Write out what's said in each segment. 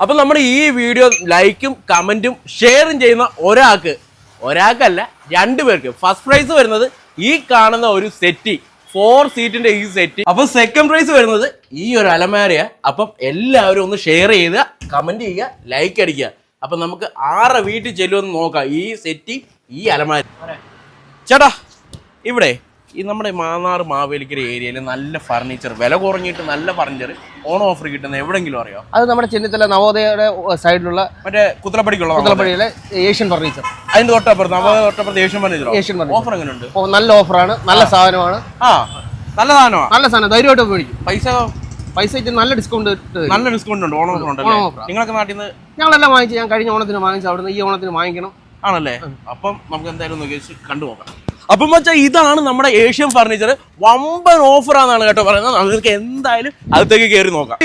അപ്പൊ നമ്മൾ ഈ വീഡിയോ ലൈക്കും കമന്റും ഷെയറും ചെയ്യുന്ന ഒരാൾക്ക് ഒരാൾക്കല്ല രണ്ടു പേർക്ക് ഫസ്റ്റ് പ്രൈസ് വരുന്നത് ഈ കാണുന്ന ഒരു സെറ്റി ഫോർ സീറ്റിന്റെ ഈ സെറ്റ്. അപ്പൊ സെക്കൻഡ് പ്രൈസ് വരുന്നത് ഈ ഒരു അലമാരയ. അപ്പം എല്ലാവരും ഒന്ന് ഷെയർ ചെയ്യുക കമന്റ് ചെയ്യുക ലൈക്ക് അടിക്കുക. അപ്പൊ നമുക്ക് ആറ് വീട്ടിൽ ചെല്ലുമെന്ന് നോക്കാം. ഈ സെറ്റി ഈ അലമാര. ചേട്ടാ ഇവിടെ ഈ നമ്മുടെ മാന്നാർ മാവേലിക്കര ഏരിയയിൽ നല്ല ഫർണിച്ചർ വില കുറഞ്ഞിട്ട് നല്ല ഫർണിച്ചർ ഓൺ ഓഫർ കിട്ടുന്ന എവിടെങ്കിലും അറിയോ? അത് നമ്മുടെ ചെന്നിത്തല നവോദയയുടെ സൈഡിലുള്ള മറ്റേ കുത്തലപ്പടിക്കുള്ള കുത്തലപ്പടിയിലെ ഏഷ്യൻ ഫർണിച്ചർ അതിന്റെ തൊട്ടപ്പുറത്ത് നവോദയ തൊട്ടപ്പുറത്ത് Asian furniture Asian furniture offer എങ്ങനെയുണ്ട് നല്ല ഓഫറാണ് നല്ല സാധനമാണ്. ആ നല്ല സാധനമാണ്? നല്ല സാധനം ധൈര്യമായിട്ട് മേടിക്കും. പൈസ? പൈസ നല്ല ഡിസ്കൗണ്ട് നല്ല ഡിസ്കൗണ്ട് ഉണ്ട് ഓണം ഓഫർ ഓണം നിങ്ങളൊക്കെ നാട്ടിൽ നിന്ന് ഞങ്ങളെല്ലാം വാങ്ങിച്ച് ഞാൻ കഴിഞ്ഞ ഓണത്തിന് വാങ്ങിച്ചു അവിടുന്ന് ഈ ഓണത്തിന് വാങ്ങിക്കണം. ആണല്ലേ? അപ്പം നമുക്ക് എന്തായാലും ഒന്ന് കണ്ടു നോക്കാം അപ്പം വെച്ചാൽ ഇതാണ് നമ്മുടെ ഏഷ്യൻ ഫർണിച്ചർ വമ്പൻ ഓഫർ ആണെന്നാണ് കേട്ടോ പറയുന്നത്. നിങ്ങൾക്ക് എന്തായാലും അകത്തേക്ക് കയറി നോക്കാം.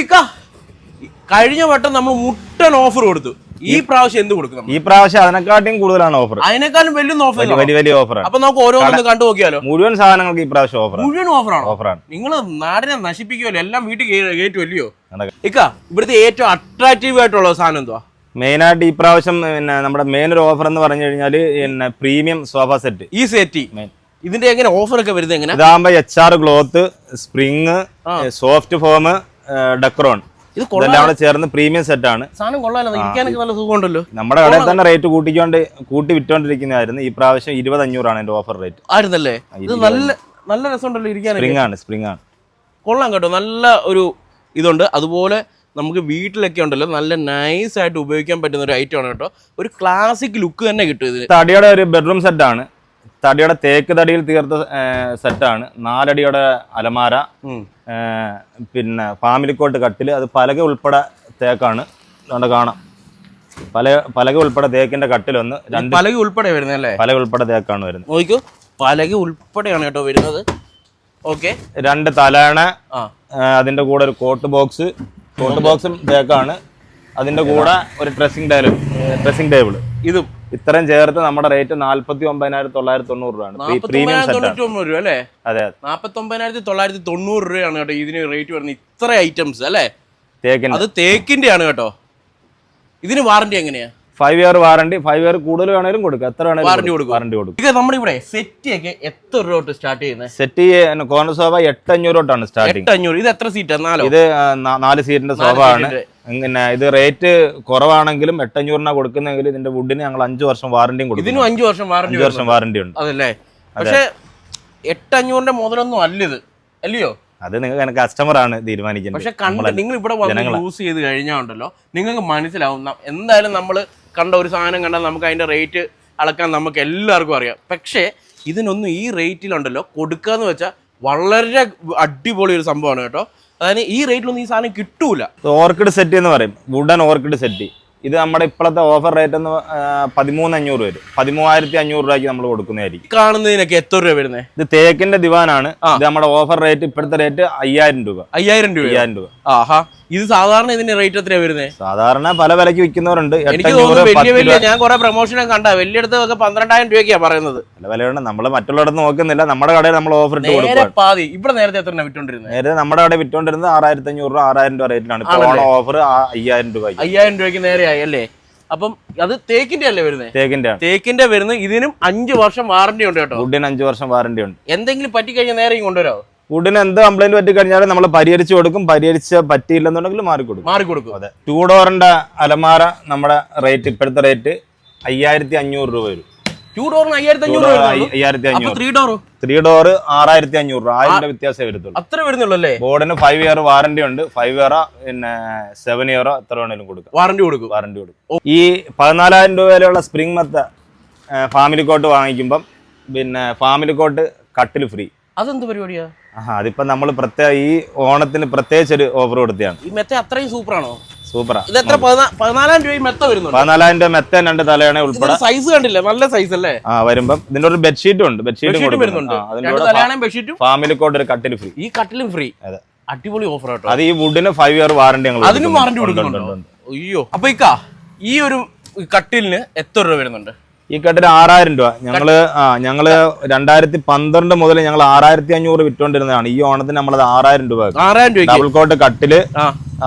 കഴിഞ്ഞ വട്ടം നമ്മൾ മുട്ടൻ ഓഫർ കൊടുത്തു. ഈ പ്രാവശ്യം എന്ത് കൊടുക്കും ഈ പ്രാവശ്യം അതിനെക്കാട്ടിയും കൂടുതലാണ് ഓഫർ അതിനേക്കാളും വലിയ ഓഫർ വലിയ വലിയ ഓഫർ അപ്പൊ നമുക്ക് ഓരോന്നും കണ്ടു നോക്കിയാലോ? മുഴുവൻ സാധനങ്ങൾക്ക് ഈ പ്രാവശ്യം ഓഫർ മുഴുവൻ ഓഫറാണ് ഓഫറാണ് നിങ്ങൾ നാടിനെ നശിപ്പിക്കുമല്ലോ എല്ലാം വീട്ടിൽ കയറ്റുമല്ലോ നടക്ക- ഇക്ക ഇവിടുത്തെ ഏറ്റവും അട്രാക്റ്റീവ് ആയിട്ടുള്ള സാധനം എന്തുവാ? മെയിനായിട്ട് ഈ പ്രാവശ്യം പിന്നെ നമ്മുടെ മെയിൻ ഒരു ഓഫർ എന്ന് പറഞ്ഞു കഴിഞ്ഞാൽ പിന്നെ പ്രീമിയം സോഫ സെറ്റ് ഈ സെറ്റി. ഇതിന്റെ എങ്ങനെ ഓഫർ ഒക്കെ വരുന്നത് എങ്ങനെ? ഇതാകുമ്പോ H R cloth spring soft foam dacron ഇത് കൊള്ളാം ഇതെല്ലാം കൂടെ ചേർന്ന് പ്രീമിയം സെറ്റ് ആണ്. സാധനം കൊള്ളാലോ. ഇരിക്കാനൊക്കെ നല്ല സുഖമുണ്ടല്ലോ. നമ്മുടെ കടയിൽ തന്നെ റേറ്റ് കൂട്ടിക്കൊണ്ട് കൂട്ടി വിറ്റോണ്ടിരിക്കുന്നതായിരുന്നു. ഈ പ്രാവശ്യം ഇരുപത് അഞ്ഞൂറാണ് എന്റെ ഓഫർ റേറ്റ് ആയിരുന്നല്ലേ ഇത് നല്ല നല്ല രസമുണ്ടല്ലോ ഇരിക്കാൻ സ്പ്രിംഗ് ആണ് സ്പ്രിംഗ് ആണ്. കൊള്ളാം കേട്ടോ. നല്ല ഒരു ഇതുണ്ട്. അതുപോലെ നമുക്ക് വീട്ടിലൊക്കെ ഉണ്ടല്ലോ നല്ല നൈസ് ആയിട്ട് ഉപയോഗിക്കാൻ പറ്റുന്ന ഒരു ഐറ്റം ആണ് കേട്ടോ. ഒരു ക്ലാസിക് ലുക്ക് തന്നെ കിട്ടും ഇതിന്. തടിയുടെ ഒരു ബെഡ്റൂം സെറ്റ് ആണ്. തടിയുടെ തേക്ക് തടിയിൽ തീർത്ത സെറ്റാണ് നാലടിയുടെ അലമാര പിന്നെ ഫാമിലിക്കോട്ട് കട്ടിൽ അത് പലക ഉൾപ്പെടെ തേക്കാണ്. അതുകൊണ്ട് കാണാം. പല പലക ഉൾപ്പെടെ തേക്കിന്റെ കട്ടിലൊന്ന് രണ്ട് പലക ഉൾപ്പെടെ വരുന്നല്ലേ പലക ഉൾപ്പെടെ തേക്കാണ് വരുന്നത്. നോക്കൂ പലക ഉൾപ്പെടെയാണ് കേട്ടോ വരുന്നത്. ഓക്കെ. രണ്ട് തലയണ അതിന്റെ കൂടെ ഒരു കോട്ട് ബോക്സ് കോട്ട് ബോക്സും തേക്കാണ്. അതിന്റെ കൂടെ ഒരു ഡ്രസ്സിംഗ് ടേബിൾ ഡ്രസ്സിംഗ് ടേബിൾ ഇതും ഇത്രയും ചേർത്ത് നമ്മുടെ റേറ്റ് നാല്പത്തി ഒമ്പതിനായിരത്തി തൊള്ളായിരത്തി തൊണ്ണൂറ് രൂപയാണ് പ്രീമിയം തൊണ്ണൂറ്റി ഒമ്പത് രൂപ അല്ലേ അതെ അതെ. നാപ്പത്തൊമ്പതിനായിരത്തി തൊള്ളായിരത്തി തൊണ്ണൂറ് രൂപയാണ് കേട്ടോ ഇതിന് റേറ്റ് വരുന്നത്. ഇത്ര ഐറ്റംസ് അല്ലേ? തേക്കിന്റെ. അത് തേക്കിന്റെ ആണ് കേട്ടോ. ഇതിന് വാറണ്ടി എങ്ങനെയാ? Five year warranty five year കൂടുതൽ വേണേലും കൊടുക്കുക എത്ര വേണേലും കൊടുക്കും. വാറണ്ടി കൊടുക്കും. ഇത് നമ്മുടെ ഇവിടെ സെറ്റ് ഒക്കെ എത്ര രൂപ തൊട്ട് സ്റ്റാർട്ട് ചെയ്യുന്നത് സെറ്റ് കോർണർ സോഫ എട്ട് അഞ്ഞൂറ് തൊട്ടാണ് സ്റ്റാർട്ടിങ് അഞ്ഞൂറ് ഇത് എത്ര സീറ്റാ നാലോ? ഇത് നാല് സീറ്റിന്റെ സോഫ ആണ്. പിന്നെ ഇത് റേറ്റ് കുറവാണെങ്കിലും എട്ടഞ്ഞൂറിനാണ് കൊടുക്കുന്നെങ്കിൽ ഇതിന്റെ വുഡിന് ഞങ്ങൾ അഞ്ചു വർഷം വാറണ്ടിയും കൊടുക്കും ഇതിനും അഞ്ചു വർഷം വാറണ്ടി അഞ്ചു വർഷം വാറണ്ടി ഉണ്ട്. അതല്ലേ? പക്ഷെ എട്ടഞ്ഞൂറിന്റെ മുതലൊന്നും അല്ല ഇത് അല്ലയോ? അത് നിങ്ങൾക്ക് കസ്റ്റമർ ആണ് തീരുമാനിക്കുന്നത് പക്ഷെ കണ്ട് നിങ്ങൾ ഇവിടെ വന്ന്. യൂസ് ചെയ്ത് കഴിഞ്ഞാൽ ഉണ്ടല്ലോ നിങ്ങൾക്ക് മനസ്സിലാവും എന്തായാലും നമ്മൾ കണ്ട ഒരു സാധനം കണ്ടാൽ നമുക്ക് അതിന്റെ റേറ്റ് അളക്കാൻ നമുക്ക് എല്ലാവർക്കും അറിയാം. പക്ഷേ ഇതിനൊന്നും ഈ റേറ്റിലുണ്ടല്ലോ കൊടുക്കുക എന്ന് വെച്ചാൽ വളരെ അടിപൊളി ഒരു സംഭവമാണ് കേട്ടോ. അതായത് ഈ റേറ്റിലൊന്നും ഈ സാധനം കിട്ടൂല. ഓർക്കിഡ് സെറ്റ് എന്ന് പറയും. വുഡൻ ഓർക്കിഡ് സെറ്റ് ഇത് നമ്മുടെ ഇപ്പോഴത്തെ ഓഫർ റേറ്റ് എന്ന് പതിമൂന്ന് അഞ്ഞൂറ് വരും. പതിമൂവായിരത്തി അഞ്ഞൂറ് രൂപയ്ക്ക് നമ്മൾ കൊടുക്കുന്നതായിരിക്കും. കാണുന്നതിനൊക്കെ എത്ര രൂപ വരുന്നത് ഇത് തേക്കിന്റെ ദിവാനാണ്. ഇത് നമ്മുടെ ഓഫർ റേറ്റ് ഇപ്പോഴത്തെ റേറ്റ് അയ്യായിരം രൂപ. അയ്യായിരം രൂപ അയ്യായിരം രൂപ. ആഹാ. ഇത് സാധാരണ ഇതിന്റെ റേറ്റ് എത്രയാ വരുന്നത് സാധാരണ പല വിലക്ക് വിൽക്കുന്നവരുണ്ട്. എനിക്ക് തോന്നുന്നു വലിയ വലിയ ഞാൻ കുറെ പ്രൊമോഷൻ കണ്ട. വലിയടത്തൊക്കെ പന്ത്രണ്ടായിരം രൂപയ്ക്കാ പറയുന്നത്. പല വിലയുണ്ട്. നമ്മൾ മറ്റുള്ളവരുടെ നോക്കുന്നില്ല. നമ്മുടെ കടയിൽ നമ്മൾ ഓഫർ ഇട്ട് പാതി. ഇവിടെ നേരത്തെ എത്ര വിറ്റോണ്ടിരുന്നത് നേരെ നമ്മുടെ കടയിൽ വിറ്റോണ്ടിരുന്നത് ആറായിരത്തി അഞ്ഞൂറ് രൂപ ആറായിരം രൂപ റേറ്റിലാണ്? ഓഫർ അയ്യായിരം രൂപ അയ്യായിരം രൂപയ്ക്ക് നേരെയായി അല്ലേ? അപ്പം അത് തേക്കിന്റെ അല്ലേ വരുന്നത് തേക്കിന്റെ തേക്കിന്റെ വരുന്നത് ഇതിനും അഞ്ച് വർഷം വാറന്റി ഉണ്ട് കേട്ടോ. വുഡിന് അഞ്ച് വർഷം വാറണ്ടി ഉണ്ട്. എന്തെങ്കിലും പറ്റിക്കഴിഞ്ഞാൽ നേരെ കൊണ്ടുവരാമോ വുഡിന് എന്ത് കംപ്ലൈന്റ് പറ്റി കഴിഞ്ഞാലും നമ്മൾ പരിഹരിച്ചു കൊടുക്കും. പരിഹരിച്ച് പറ്റിയില്ലെന്നുണ്ടെങ്കിൽ മാറി കൊടുക്കും മാറി കൊടുക്കും അതെ ടൂ ഡോറിന്റെ അലമാര നമ്മുടെ റേറ്റ് ഇപ്പോഴത്തെ റേറ്റ് അയ്യായിരത്തി അഞ്ഞൂറ് രൂപ വരും. ടൂ ഡോറിന് അയ്യായിരത്തി അഞ്ഞൂറ്. അയ്യായിരത്തി അഞ്ഞൂറ് ത്രീ ഡോറോ ത്രീ ഡോർ ആറായിരത്തി അഞ്ഞൂറ് രൂപ. ആയിരം വ്യത്യാസമേ വരുത്തുള്ളൂ. അത്ര വരുന്നുള്ളൂ അല്ലേ? ബോർഡിന് ഫൈവ് ഇയർ വാറണ്ടി ഉണ്ട്. ഫൈവ് ഇയറോ പിന്നെ സെവൻ ഇയറോ എത്ര വേണേലും കൊടുക്കും. വാറണ്ടി കൊടുക്കും. വാറണ്ടി കൊടുക്കും. ഈ പതിനാലായിരം രൂപ വരെയുള്ള സ്പ്രിംഗ് മെത്ത ഫാമിലി കോട്ട് വാങ്ങിക്കുമ്പം പിന്നെ ഫാമിലി കോട്ട് കട്ടിൽ ഫ്രീ അതെന്ത് പരിപാടിയാ? ആഹാ അതിപ്പോ നമ്മൾ പ്രത്യേക ഈ ഓണത്തിന് പ്രത്യേകിച്ച് ഒരു ഓഫർ കൊടുത്തതാണ്. ഈ മെത്ത അത്രയും സൂപ്പറാണോ? സൂപ്പറാ. ഇത് എത്ര? പതിനാ- പതിനാലായിരം രൂപ മെത്ത വരുന്നുണ്ട്? പതിനാലായിരം രൂപ മെത്ത രണ്ട് തലയാണ് ഉൾപ്പെടെ. സൈസ് കണ്ടില്ല? നല്ല സൈസ് അല്ലേ? ആ വരുമ്പം ഇതിന്റെ ഒരു ബെഡ്ഷീറ്റും ഉണ്ട് ബെഡ്ഷീറ്റും വരുന്നുണ്ട്. ഫാമിലി കോട്ട് ഒരു കട്ടിൽ ഫ്രീ ഈ കട്ടിലും ഫ്രീ അതെ. അടിപൊളി ഓഫർ ആട്ടോ. അത് ഈ വുഡിന് ഫൈവ് ഇയർ വാറണ്ടി ഞങ്ങൾ അതിനും വാറണ്ടി കൊടുക്കുന്നുണ്ട്. അയ്യോ. അപ്പൊ ഇക്ക ഈ ഒരു കട്ടിലിന് എത്ര രൂപ വരുന്നുണ്ട്? ഈ കട്ടിൽ ആറായിരം രൂപ. ഞങ്ങൾ ആ ഞങ്ങൾ രണ്ടായിരത്തി പന്ത്രണ്ട് മുതൽ ഞങ്ങൾ ആറായിരത്തി അഞ്ഞൂറ് വിറ്റോണ്ടിരുന്നതാണ് ഈ ഓണത്തിന് നമ്മളത് ആറായിരം രൂപ ആറായിരം രൂപ ഡബിൾ കോട്ട് കട്ടിൽ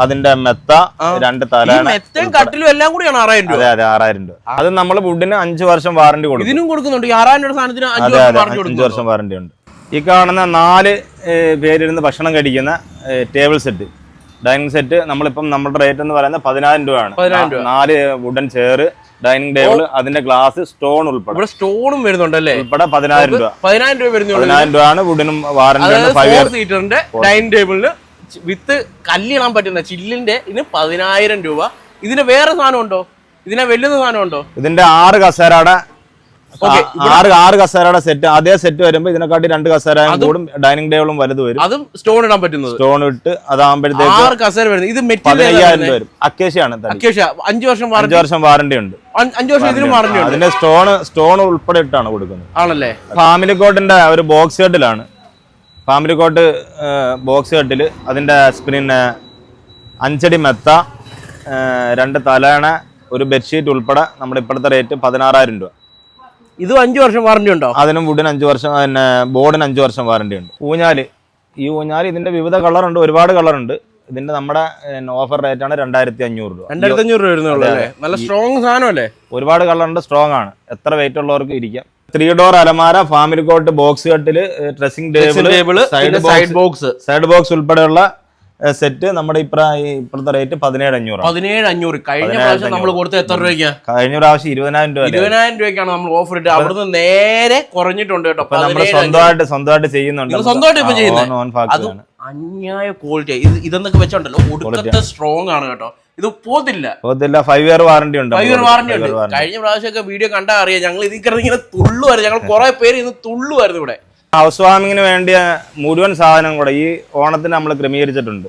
അതിന്റെ മെത്ത രണ്ട് തല മെത്തയും കട്ടിലും എല്ലാം കൂടിയാണ് ആറായിരം രൂപ. അതെ അതെ ആറായിരം രൂപ. അത് നമ്മൾ വുഡിന് അഞ്ചു വർഷം വാറണ്ടി കൊടുക്കും. ഇതിനും കൊടുക്കുന്നുണ്ട്. ആറായിരം രൂപ സാധനത്തിന് അഞ്ച് അതെ വർഷം അതെ അഞ്ചു വർഷം വാറണ്ടി ഉണ്ട്. ഈ കാണുന്ന നാല് പേരിരുന്ന് ഭക്ഷണം കഴിക്കുന്ന ടേബിൾ സെറ്റ് ഡൈനിങ് സെറ്റ് നമ്മളിപ്പം നമ്മുടെ റേറ്റ് എന്ന് പറയുന്നത് പതിനായിരം രൂപയാണ്. നാല് വുഡൻ ചെയർ ഡൈനിങ് ടേബിൾ അതിന്റെ ഗ്ലാസ് സ്റ്റോൺ ഉൾപ്പെടെ. ഇവിടെ സ്റ്റോണും വരുന്നുണ്ടല്ലേ? ഉൾപ്പെടെ പതിനായിരം രൂപ. പതിനായിരം രൂപ വരുന്നുണ്ട്. പതിനായിരം രൂപയാണ് വുഡിനും ഇയർ സീറ്ററിന്റെ ഡൈനിങ് ടേബിളിന് വിത്ത് കല്ലിടാൻ പറ്റുന്ന ചില്ലിന്റെ ഇതിന് പതിനായിരം രൂപ. ഇതിന് വേറെ സാധനം ഉണ്ടോ? ഇതിനെ വെല്ലുന്ന സാധനം ഉണ്ടോ? ഇതിന്റെ ആറ് കസേരയുടെ ആറ് ആറ് കസേരയുടെ സെറ്റ് അതേ സെറ്റ് വരുമ്പോ ഇതിനെക്കാട്ടി രണ്ട് കസേരയും കൂടും ഡൈനിങ് ടേബിളും വലുത് വരും. അതും സ്റ്റോൺ ഇടാൻ പറ്റുന്നത്. സ്റ്റോൺ ഇട്ട് അതാകുമ്പോഴത്തേക്ക് ആറ് കസേര വരുന്നത്. ഇത് പതിനയ്യായിരം രൂപ വരും. അക്കേഷ്യാണ് തടി അക്കേഷ അഞ്ചു വർഷം അഞ്ച് വാറണ്ടി വർഷം വാറണ്ടി ഉണ്ട്. അഞ്ചു വർഷം ഇതിനും വാറണ്ടി ഉണ്ട്. അതിന്റെ സ്റ്റോൺ സ്റ്റോൺ ഉൾപ്പെടെ ഇട്ടാണ് കൊടുക്കുന്നത്. ആണല്ലേ? ഫാമിലി കോട്ടിന്റെ ഒരു ബോക്സ് കെട്ടിലാണ് ഫാമിലി കോട്ട് ബോക്സ് കെട്ടിൽ അതിന്റെ പിന്നെ അഞ്ചടി മെത്ത രണ്ട് തലേണ ഒരു ബെഡ്ഷീറ്റ് ഉൾപ്പെടെ നമ്മുടെ ഇപ്പോഴത്തെ റേറ്റ് പതിനാറായിരം രൂപ. ഇതും അഞ്ചു വർഷം വാറണ്ടി ഉണ്ടോ? അതിനും വുഡിന് അഞ്ചു വർഷം പിന്നെ ബോർഡിന് അഞ്ചു വർഷം വാറണ്ടി ഉണ്ട്. ഊഞ്ഞാൽ. ഈ ഊഞ്ഞാൽ ഇതിന്റെ വിവിധ കളറുണ്ട് ഒരുപാട് കളറുണ്ട് ഇതിന്റെ നമ്മുടെ ഓഫർ റേറ്റ് ആണ് രണ്ടായിരത്തി അഞ്ഞൂറ് രൂപ രണ്ടായിരത്തി അഞ്ഞൂറ് രൂപ നല്ല സ്ട്രോങ് സാധനമല്ലേ ഒരുപാട് കളറുണ്ട് സ്ട്രോങ് ആണ്. എത്ര വെയിറ്റ് ഉള്ളവർക്ക് ഇരിക്കാം. ത്രീ ഡോർ അലമാര ഫാമിലി കോട്ട് ബോക്സ് കട്ടിൽ dressing table side box side box ഉൾപ്പെടെയുള്ള സെറ്റ് നമ്മുടെ ഇപ്പോഴത്തെ റേറ്റ് പതിനേഴ് അഞ്ഞൂറ് പതിനേഴ് അഞ്ഞൂറ്. കഴിഞ്ഞ പ്രാവശ്യം നമ്മൾ കൊടുത്ത എത്ര രൂപയ്ക്ക്? കഴിഞ്ഞ പ്രാവശ്യം ഇരുപതിനായിരം രൂപ. ഇരുപതിനായിരം രൂപയ്ക്കാണ് നമ്മൾ ഓഫർ ഇട്ട് അവിടുന്ന് നേരെ കുറഞ്ഞിട്ടുണ്ട് കേട്ടോ. നമ്മൾ സ്വന്തമായിട്ട് സ്വന്തമായിട്ട് ചെയ്യുന്നുണ്ട്. സ്വന്തമായിട്ട് ഇപ്പൊ ആണ്. അന്യായ ക്വാളിറ്റി ഇത് ഇതെന്നൊക്കെ വെച്ചോണ്ടല്ലോ ഒടുക്കത്തെ സ്ട്രോങ് ആണ് കേട്ടോ. ഇത് പോത്തില്ല. പോകത്തില്ല ഫൈവ് ഇയർ വാറണ്ടി ഉണ്ട് ഫൈവ് ഇയർ വാറന്റി വാറണ്ടി ഉണ്ട്. കഴിഞ്ഞ പ്രാവശ്യമൊക്കെ വീഡിയോ കണ്ടാ അറിയാം ഞങ്ങൾ ഇതിൽ കിടന്ന് ഇങ്ങനെ തുള്ളുമായിരുന്നു ഞങ്ങൾ കുറെ പേര് ഇന്ന് തുള്ളുമായിരുന്നു ഇവിടെ. ഹൗസ് വാമിങ്ങിന് വേണ്ടിയ മുഴുവൻ സാധനം കൂടെ ഈ ഓണത്തിന് നമ്മൾ ക്രമീകരിച്ചിട്ടുണ്ട്.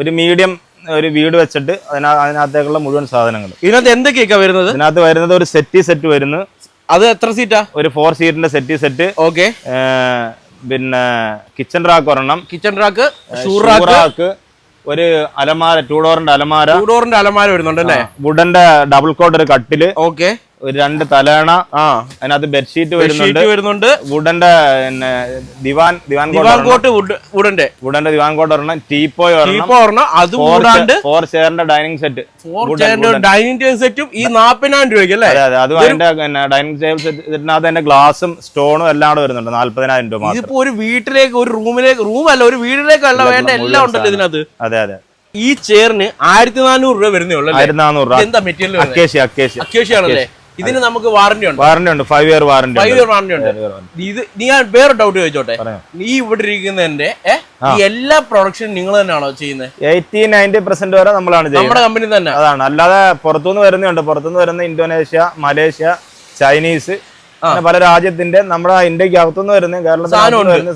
ഒരു മീഡിയം ഒരു വീട് വെച്ചിട്ട് അതിനാ അതിനകത്തേക്കുള്ള മുഴുവൻ സാധനങ്ങൾ ഇതിനകത്ത് എന്തൊക്കെയൊക്കെ വരുന്നത്? ഇതിനകത്ത് വരുന്നത് ഒരു സെറ്റി സെറ്റ് വരുന്നു. അത് എത്ര സീറ്റാ ഒരു ഫോർ സീറ്റിന്റെ സെറ്റി സെറ്റ്. ഓക്കെ. പിന്നെ കിച്ചൺ റാക്ക് ഒരെണ്ണം. കിച്ചൺ റാക്ക് റാക്ക് ഒരു അലമാര ടൂ ഡോറിന്റെ അലമാര. ടൂ ഡോറിന്റെ അലമാര വരുന്നുണ്ട് അല്ലേ? വുഡന്റെ ഡബിൾ കോട്ട് ഒരു കട്ടിൽ. ഓക്കെ. ഒരു രണ്ട് തലേണ ആ അതിനകത്ത് ബെഡ്ഷീറ്റ് വരുന്നുണ്ട്. വരുന്നുണ്ട്. വുഡന്റെ പിന്നെ ദിവാൻ ദിവാൻ കോട്ട് ദിവാൻ വുഡന്റെ വുഡന്റെ ദിവാൻ കോട്ട് ഒരെണ്ണം. ടീപ്പോ ഒരെണ്ണം. അത് കൂടാണ്ട് ഫോർ ചെയറിന്റെ ഡൈനിങ് സെറ്റ് ഡൈനിങ് ടേബിൾ സെറ്റും ഈ നാപ്പതിനായിരം രൂപയ്ക്ക് അല്ലേ? അതെ അതെ. അതും അതിന്റെ ഡൈനിങ് ടേബിൾ സെറ്റിനകത്ത് അതിന്റെ ഗ്ലാസും സ്റ്റോണും എല്ലാം കൂടെ വരുന്നുണ്ട്. നാല്പതിനായിരം രൂപ ഇതിപ്പോ ഒരു വീട്ടിലേക്ക് ഒരു റൂമിലേക്ക് റൂം അല്ല ഒരു വീട്ടിലേക്കല്ല വേണ്ട. എല്ലാം ഉണ്ടല്ലോ ഇതിനകത്ത്. അതെ അതെ. ഈ ചെയറിന് ആയിരത്തി നാനൂറ് രൂപ വരുന്നേ ഉള്ളൂ അല്ലേ? ആയിരത്തി നാനൂറ് രൂപ. എന്താ മെറ്റീരിയൽ അക്കേഷ്യ അക്കേഷ്യ. അത്യാവശ്യമാണല്ലേ ഇതിന് നമുക്ക് വാറന്റി ഉണ്ട്. വാറന്റി ഉണ്ട്. Five year warranty five year warranty ഉണ്ട്. ഇത് ഞാൻ വേറെ ഡൗട്ട് ചോദിച്ചോട്ടെ. നീ ഇവിടെ ഇരിക്കുന്നതിന്റെ എല്ലാ പ്രൊഡക്ഷനും നിങ്ങൾ തന്നെയാണോ ചെയ്യുന്നത്? എയ്റ്റി നയന്റി പെർസെന്റ് വരെ നമ്മളാണ് നമ്മുടെ കമ്പനി തന്നെ. അതാണ്. അല്ലാതെ പുറത്തുനിന്ന് വരുന്നുണ്ട്. പുറത്തുനിന്ന് വരുന്ന ഇന്തോനേഷ്യ മലേഷ്യ ചൈനീസ് പല രാജ്യത്തിന്റെ നമ്മുടെ ഇന്ത്യയ്ക്ക് അകത്തുനിന്ന് വരുന്ന കേരളത്തിൽ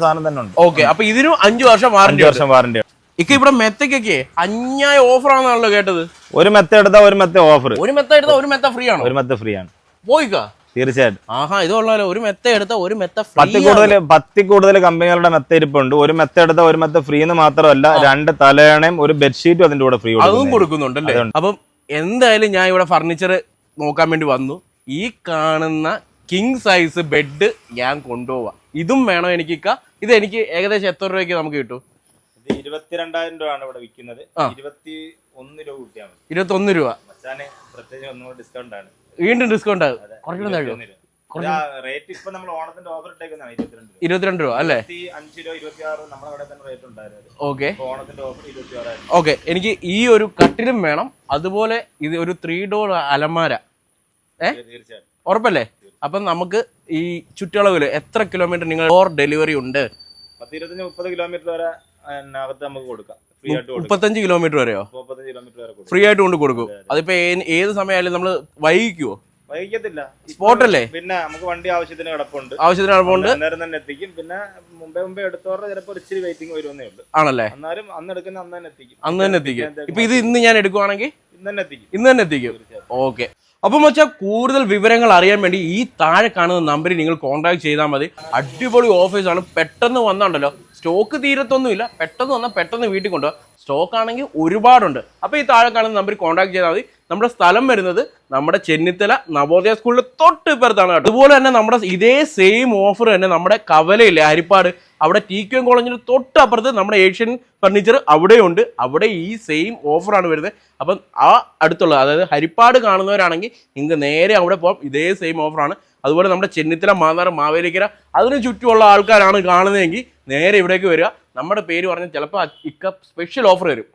സാധനം തന്നെ ഉണ്ട്. ഓക്കെ. അപ്പൊ ഇതിനും അഞ്ചു വർഷം വാറന്റി വർഷം വാറണ്ടി ഇക്ക ഇവിടെ മെത്തക്കൊക്കെ അന്യായ ഓഫർ ആണെന്നാണല്ലോ കേട്ടത്. ഒരു മെത്ത എടുത്താൽ ഒരു മെത്ത ഓഫർ ഒരു മെത്ത എടുത്താൽ ഒരു മെത്ത ഫ്രീ ആണ് ഒരു മെത്ത ഫ്രീ ആണ് പോയിക്കാ? തീർച്ചയായിട്ടും. ആഹാ ഇത് കൊള്ളാലോ. ഒരു മെത്ത എടുത്ത ഒരു മെത്ത പത്തി കൂടുതൽ പത്തി കൂടുതൽ കമ്പനികളുടെ മെത്ത ഇരിപ്പുണ്ട്. ഒരു മെത്ത എടുത്ത ഒരു മെത്ത ഫ്രീ എന്ന് മാത്രമല്ല രണ്ട് തലയണയും ഒരു ബെഡ്ഷീറ്റും അതിന്റെ കൂടെ ഫ്രീ അതും കൊടുക്കുന്നുണ്ടല്ലേ. അപ്പം എന്തായാലും ഞാൻ ഇവിടെ ഫർണിച്ചർ നോക്കാൻ വേണ്ടി വന്നു. ഈ കാണുന്ന കിങ് സൈസ് ബെഡ് ഞാൻ കൊണ്ടുപോവാം. ഇതും വേണം എനിക്ക് ഇത് എനിക്ക് ഏകദേശം എത്ര രൂപയ്ക്ക് നമുക്ക് കിട്ടും? ഇരുപത്തിരണ്ടായിരം രൂപയാണ് ഇവിടെ വിൽക്കുന്നത്. ഇരുപത്തി ഒന്ന് രൂപ കൂട്ടിയാൽ മതി. ഇരുപത്തൊന്ന് രൂപ. മച്ചാനെ പ്രത്യേകിച്ച് ഒന്നുകൂടെ ഡിസ്കൗണ്ട് ആണ്. വീണ്ടും ഡിസ്കൗണ്ട് ആകും. കുറച്ചുകൂടെ റേറ്റ് ഇപ്പൊ നമ്മൾ ഓണത്തിന്റെ ഓഫർ ഇട്ടേക്കുന്നതാണ് ഇരുപത്തിരണ്ട് രൂപ. ഇരുപത്തിരണ്ട് രൂപ അല്ലേ? ഇരുപത്തി അഞ്ച് രൂപ ഇരുപത്തി ആറ് നമ്മുടെ അവിടെ തന്നെ റേറ്റ് ഉണ്ടായിരുന്നു. ഓക്കെ ഓണത്തിന്റെ ഓഫർ ഇരുപത്തി ആറായിരം ഓക്കെ എനിക്ക് ഈ ഒരു കട്ടിലും വേണം. അതുപോലെ ഇത് ഒരു ത്രീ ഡോർ അലമാര. ഏ? തീർച്ചയായിട്ടും. ഉറപ്പല്ലേ? അപ്പം നമുക്ക് ഈ ചുറ്റളവിൽ എത്ര കിലോമീറ്റർ നിങ്ങൾ ഡോർ ഡെലിവറി ഉണ്ട്? പത്തിരുപത്തഞ്ച് മുപ്പത് കിലോമീറ്റർ വരെ അതിനകത്ത് നമുക്ക് കൊടുക്കാം. ഫ്രീ ആയിട്ട് കൊടുക്കാം. മുപ്പത്തഞ്ച് കിലോമീറ്റർ വരെയോ? മുപ്പത്തഞ്ച് കിലോമീറ്റർ വരെ കൊടുക്കാം. ഫ്രീ ആയിട്ട് കൊണ്ട് കൊടുക്കും. അതിപ്പോ ഏ- ഏത് സമയമായാലും നമ്മൾ വൈകിക്കുവോ? Spot അല്ലേ? പിന്നെ നമുക്ക് വണ്ടി ആവശ്യത്തിന് കിടപ്പുണ്ട്. ആവശ്യത്തിന് അളവുകൊണ്ട് അന്നേരം തന്നെ എത്തിക്കും. പിന്നെ മുമ്പേ മുമ്പേ എടുത്തവരുടെ ചിലപ്പോൾ ഒരു ഇച്ചിരി വെയിറ്റിംഗ് വരുമെന്നേ ഉള്ളൂ. ആണല്ലേ? എന്നാലും അന്ന് എടുക്കുന്ന അന്ന് തന്നെ എത്തിക്കും. അന്ന് തന്നെ എത്തിക്കും. ഇപ്പൊ ഇത് ഇന്ന് ഞാൻ എടുക്കുവാണെങ്കിൽ ഇന്ന് തന്നെ എത്തിക്കും. ഇന്ന് തന്നെ എത്തിക്കും. ഓക്കെ. അപ്പം വെച്ചാൽ കൂടുതൽ വിവരങ്ങൾ അറിയാൻ വേണ്ടി ഈ താഴെ കാണുന്ന നമ്പറിൽ നിങ്ങൾ കോൺടാക്ട് ചെയ്താൽ മതി. അടിപൊളി ഓഫീസാണ് പെട്ടെന്ന് വന്നുണ്ടല്ലോ സ്റ്റോക്ക് തീരത്തൊന്നുമില്ല. പെട്ടെന്ന് വന്നാൽ പെട്ടെന്ന് വീട്ടിൽ കൊണ്ടുപോകാം. സ്റ്റോക്ക് ആണെങ്കിൽ ഒരുപാടുണ്ട്. അപ്പോൾ ഈ താഴെ കാണുന്ന നമ്പർ കോൺടാക്ട് ചെയ്താൽ മതി. നമ്മുടെ സ്ഥലം വരുന്നത് നമ്മുടെ ചെന്നിത്തല നവോദയ സ്കൂളിൽ തൊട്ട് ഇപ്പുറത്താണ് അതുപോലെ തന്നെ നമ്മുടെ ഇതേ സെയിം ഓഫർ തന്നെ നമ്മുടെ കവലയില്ലേ ഹരിപ്പാട് അവിടെ ടി ക്യു എം കോളേജിന് തൊട്ടപ്പുറത്ത് നമ്മുടെ ഏഷ്യൻ ഫർണിച്ചർ അവിടെയുണ്ട്. അവിടെ ഈ സെയിം ഓഫറാണ് വരുന്നത്. അപ്പം ആ അടുത്തുള്ള അതായത് ഹരിപ്പാട് കാണുന്നവരാണെങ്കിൽ നിങ്ങൾക്ക് നേരെ അവിടെ പോകാം ഇതേ സെയിം ഓഫറാണ് അതുപോലെ നമ്മുടെ ചെന്നിത്തല മാന്നാറ് മാവേലിക്കര അതിന് ചുറ്റുമുള്ള ആൾക്കാരാണ് കാണുന്നതെങ്കിൽ നേരെ ഇവിടേക്ക് വരിക. നമ്മുടെ പേര് പറഞ്ഞാൽ ചിലപ്പോൾ ഇക്ക സ്പെഷ്യൽ ഓഫർ വരും.